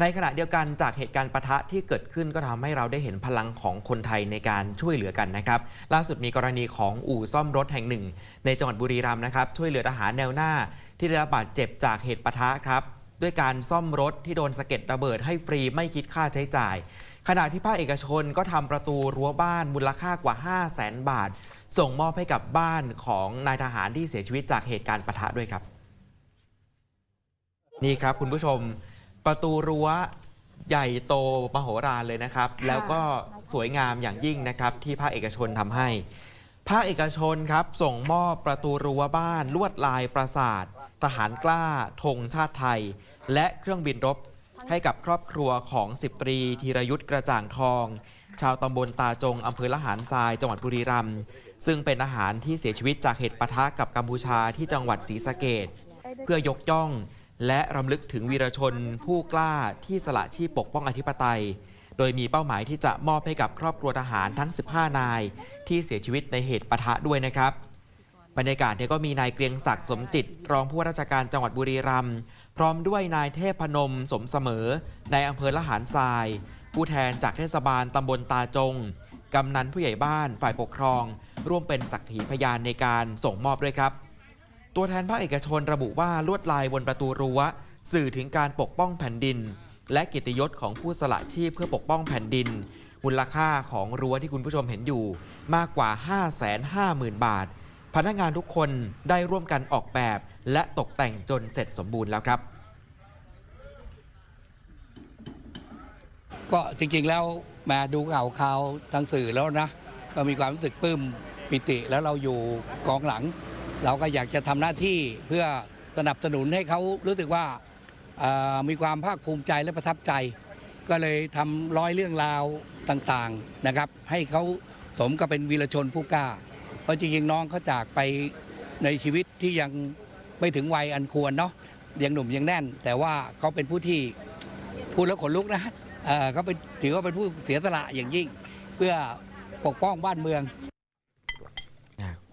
ในขณะเดียวกันจากเหตุการณ์ปะทะที่เกิดขึ้นก็ทำให้เราได้เห็นพลังของคนไทยในการช่วยเหลือกันนะครับ ล่าสุดมีกรณีของอู่ซ่อมรถแห่งหนึ่ง ในจังหวัดบุรีรัมย์นะครับ ช่วยเหลือทหารแนวหน้า ที่ได้รับบาดเจ็บจากเหตุปะทะครับ ด้วยการซ่อมรถที่โดนสะเก็ดระเบิดให้ฟรีไม่คิดค่าใช้จ่าย ขณะที่ภาคเอกชนก็ทำประตูรั้วบ้านมูลค่ากว่า 5 0 0แสนบาท ส่งมอบให้กับบ้านของนายทหารที่เสียชีวิตจากเหตุการณ์ปะทะด้วยครับ นี่ครับคุณผู้ชม ประตูรั้วใหญ่โตมโหฬารเลยนะครับค่ะแล้วก็สวยงามอย่างยิ่งนะครับ ที่ภาคเอกชนทำให้ ภาคเอกชนครับ ส่งมอบประตูรั้วบ้าน ลวดลายปราสาท ทหารกล้าธงชาติไทย และเครื่องบินรบให้กับครอบครัวของสิบตรีธีรยุทธ์กระจ่างทอง ชาวตำบลตาจงอำเภอละหารทรายจังหวัดบุรีรัมย์ซึ่งเป็นอาหารที่เสียชีวิตจากเหตุปะทะกับกัมพูชาที่จังหวัดศรีสะเกดเพื่อยกย่อง และรำลึกถึงวีรชนผู้กล้าที่สละชีพปกป้องอธิปไตย โดยมีเป้าหมายที่จะมอบให้กับครอบครัวทหารทั้ง 15 นาย ที่เสียชีวิตในเหตุปะทะด้วยนะครับ บรรยากาศเนี่ยก็มีนายเกรียงศักดิ์สมจิต รองผู้ว่าราชการจังหวัดบุรีรัมย์พร้อมด้วยนายเทพพนมสมเสมอในอำเภอละหารทราย ผู้แทนจากเทศบาลตำบลตาจงกำนันผู้ใหญ่บ้านฝ่ายปกครอง ร่วมเป็นสักขีพยานในการส่งมอบด้วยครับ ตัวแทนภาคเอกชนระบุว่าลวดลายบนประตูรั้ว สื่อถึงการปกป้องแผ่นดิน และกิติยศของผู้สละชีพเพื่อปกป้องแผ่นดิน มูลค่าของรั้วที่คุณผู้ชมเห็นอยู่ มากกว่า 550,000 บาท พนักงานทุกคนได้ร่วมกันออกแบบ และตกแต่งจนเสร็จสมบูรณ์แล้วครับ ก็จริงๆแล้วมาดูข่าวข่าวทางสื่อแล้วนะ ก็มีความรู้สึกปลื้มปิติแล้วเราอยู่กองหลัง เราก็อยากจะทำหน้าที่เพื่อสนับสนุนให้เขารู้สึกว่ามีความภาคภูมิใจและประทับใจ ก็เลยทำร้อยเรื่องราวต่างๆนะครับ ให้เขาสมกับเป็นวีรชนผู้กล้า เพราะจริงๆน้องเขาจากไปในชีวิตที่ยังไม่ถึงวัยอันควรเนาะยังหนุ่มยังแน่น แต่ว่าเขาเป็นผู้ที่พูดแล้วขนลุกนะเขาเป็นถือว่าเป็นผู้เสียสละอย่างยิ่ง เพื่อปกป้องบ้านเมือง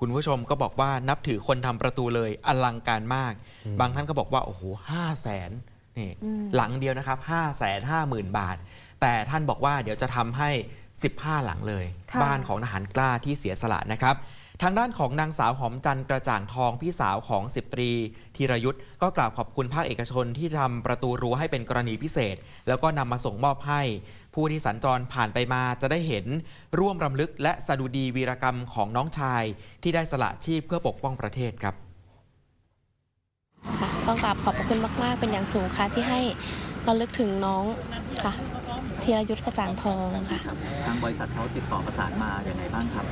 คุณผู้ชมก็บอกว่านับถือคนทำประตูเลยอลังการมาก บางท่านก็บอกว่า โอ้โหห้าแสนนี่อืมหลังเดียวนะครับ5้าแสนห้าหมื่นบาท แต่ท่านบอกว่าเดี๋ยวจะทำให้ 15 หลังเลยค่ะบ้านของทหารกล้าที่เสียสละนะครับ ทางด้านของนางสาวหอมจันทร์กระจ่างทองพี่สาวของสิบตรีธีรยุทธ์ก็กล่าวขอบคุณภาคเอกชนที่ทำประตูรั้วให้เป็นกรณีพิเศษ แล้วก็นำมาส่งมอบให้ ผู้ที่สัญจรผ่านไปมาจะได้เห็นร่วมรำลึกและสดุดีวีรกรรมของน้องชาย ที่ได้สละชีพเพื่อปกป้องประเทศครับค่ะต้องกราบขอบพระคุณมาก ๆ เป็นอย่างสูงค่ะที่ให้ระลึกถึงน้องค่ะ ธีรยุทธกระจ่างทองค่ะ ทางบริษัทเขาติดต่อประสานมาอย่างไรบ้างครับ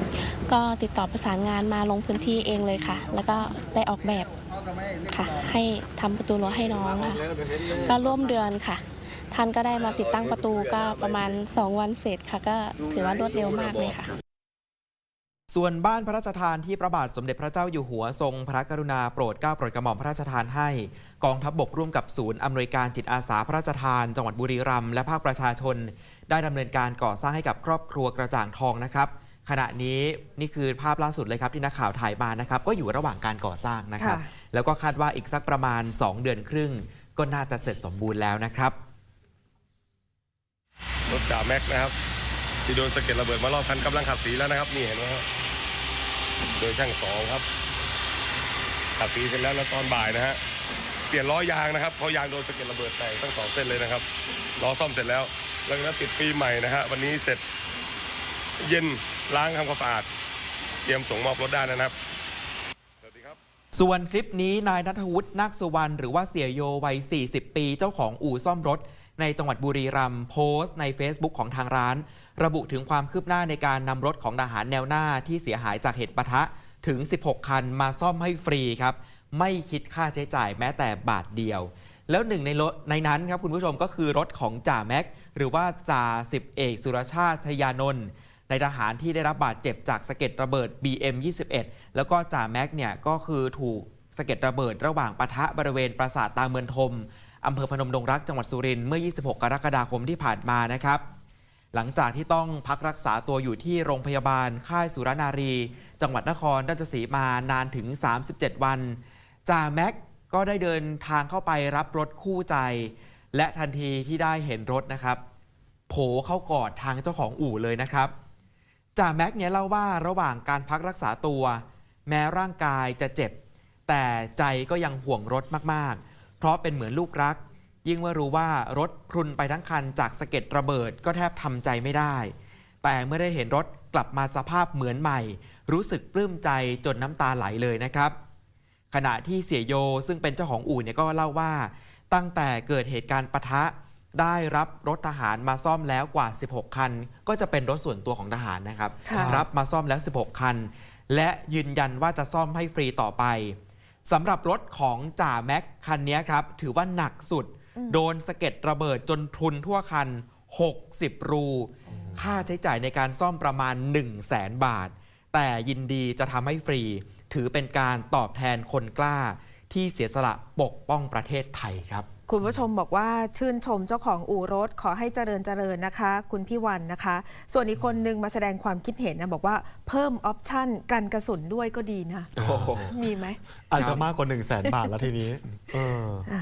ก็ติดต่อประสานงานมาลงพื้นที่เองเลยค่ะ แล้วก็ได้ออกแบบค่ะ ให้ทำประตูรั้วให้น้องค่ะ ก็ร่วมเดือนค่ะ ท่านก็ได้มาติดตั้งประตูก็ประมาณ 2 วันเสร็จค่ะ ก็ถือว่ารวดเร็วมากเลยค่ะ ส่วนบ้านพระราชทานที่พระบาทสมเด็จพระเจ้าอยู่หัวทรงพระกรุณาโปรดเกล้าโปรดกระหม่อมพระราชทานให้ กองทัพบบกร่วมกับศูนย์อำนวยการจิตอาสาพระราชทาน จังหวัดบุรีรัมย์และภาคประชาชน ได้ดำเนินการก่อสร้างให้กับครอบครัวกระจ่างทองนะครับ ขณะนี้นี่คือภาพล่าสุดเลยครับที่นักข่าวถ่ายมานะครับ ก็อยู่ระหว่างการก่อสร้างนะครับค่ะแล้วก็คาดว่าอีกสักประมาณ 2 เดือนครึ่ง ก็น่าจะเสร็จสมบูรณ์แล้วนะครับรถจ่าแม็กนะครับที่โดนสะเก็ดระเบิดมารอบคันกำลังขับสีแล้วนะครับนี่เห็นไหมครับ โดยช่างสองครับขับสีเสร็จแล้วแล้วตอนบ่ายนะฮะเปลี่ยนล้อยางนะครับเพราะยางโดนสะเก็ดระเบิดแตกทั้งสองเส้นเลยนะครับล้อซ่อมเสร็จแล้วแล้วก็ติดฟิล์มใหม่นะฮะวันนี้เสร็จเย็นล้างทำความสะอาดเตรียมส่งมอบรถได้นะครับสวัสดีครับส่วนคลิปนี้นายนัทวุฒินาคสุวรรณหรือว่าเสียโยวัย 40 ปี เจ้าของอู่ซ่อมรถ ในจังหวัดบุรีรัมย์โพสต์ใน Facebook ของทางร้าน ระบุถึงความคืบหน้าในการนำรถของทหารแนวหน้าที่เสียหายจากเหตุปะทะถึง 16 คันมาซ่อมให้ฟรีครับ ไม่คิดค่าใช้จ่ายแม้แต่บาทเดียว แล้วหนึ่งในรถในนั้นครับคุณผู้ชมก็คือรถของจ่าแม็กหรือว่าจ่าสิบเอกสุรชาติทยานนท์ในทหารที่ได้รับบาดเจ็บจากสะเก็ดระเบิด BM21 แล้วก็จ่าแม็กเนี่ยก็คือถูกสะเก็ดระเบิดระหว่างปะทะบริเวณปราสาทตาเมืองทม อำเภอพนมดงรักจังหวัดสุรินทร์เมื่อ 26 กรกฎาคมที่ผ่านมานะครับ หลังจากที่ต้องพักรักษาตัวอยู่ที่โรงพยาบาลค่ายสุรนารี จังหวัดนครราชสีมานานถึง 37 วันจ่าแม็กก็ได้เดินทางเข้าไปรับรถคู่ใจ และทันทีที่ได้เห็นรถนะครับ โผเข้ากอดทางเจ้าของอู่เลยนะครับจ่าแม็กเนี่ยเล่าว่าระหว่างการพักรักษาตัว แม้ร่างกายจะเจ็บ แต่ใจก็ยังห่วงรถมากๆ เพราะเป็นเหมือนลูกรัก ยิ่งว่ารู้ว่ารถพรุนไปทั้งคันจากสะเก็ดระเบิดก็แทบทำใจไม่ได้ แต่เมื่อได้เห็นรถกลับมาสภาพเหมือนใหม่ รู้สึกปลื้มใจจนน้ำตาไหลเลยนะครับ ขณะที่เสียโยซึ่งเป็นเจ้าของอู่เนี่ยก็เล่าว่า ตั้งแต่เกิดเหตุการณ์ปะทะได้รับรถทหารมาซ่อมแล้วกว่า 16 คัน ก็จะเป็นรถส่วนตัวของทหารนะครับค่ะรับมาซ่อมแล้ว 16 คัน และยืนยันว่าจะซ่อมให้ฟรีต่อไป สำหรับรถของจ่าแม็กคันนี้ครับ ถือว่าหนักสุด โดนสะเก็ดระเบิดจนพรุนทั่วคัน 60 รู ค่าใช้จ่ายในการซ่อมประมาณ 1 0 0 0 0แสนบาท แต่ยินดีจะทำให้ฟรี ถือเป็นการตอบแทนคนกล้า ที่เสียสละปกป้องประเทศไทยครับ คุณผู้ชมบอกว่าชื่นชมเจ้าของอู่รถขอให้เจริญเจริญนะคะ คุณพี่วันนะคะ ส่วนอีกคนนึงมาแสดงความคิดเห็นนะบอกว่าเพิ่มออปชั่นกันกระสุนด้วยก็ดีนะ มีไหมอาจจะมากกว่า1 0 0 0 0แสนบาทแล้วทีนี้เออ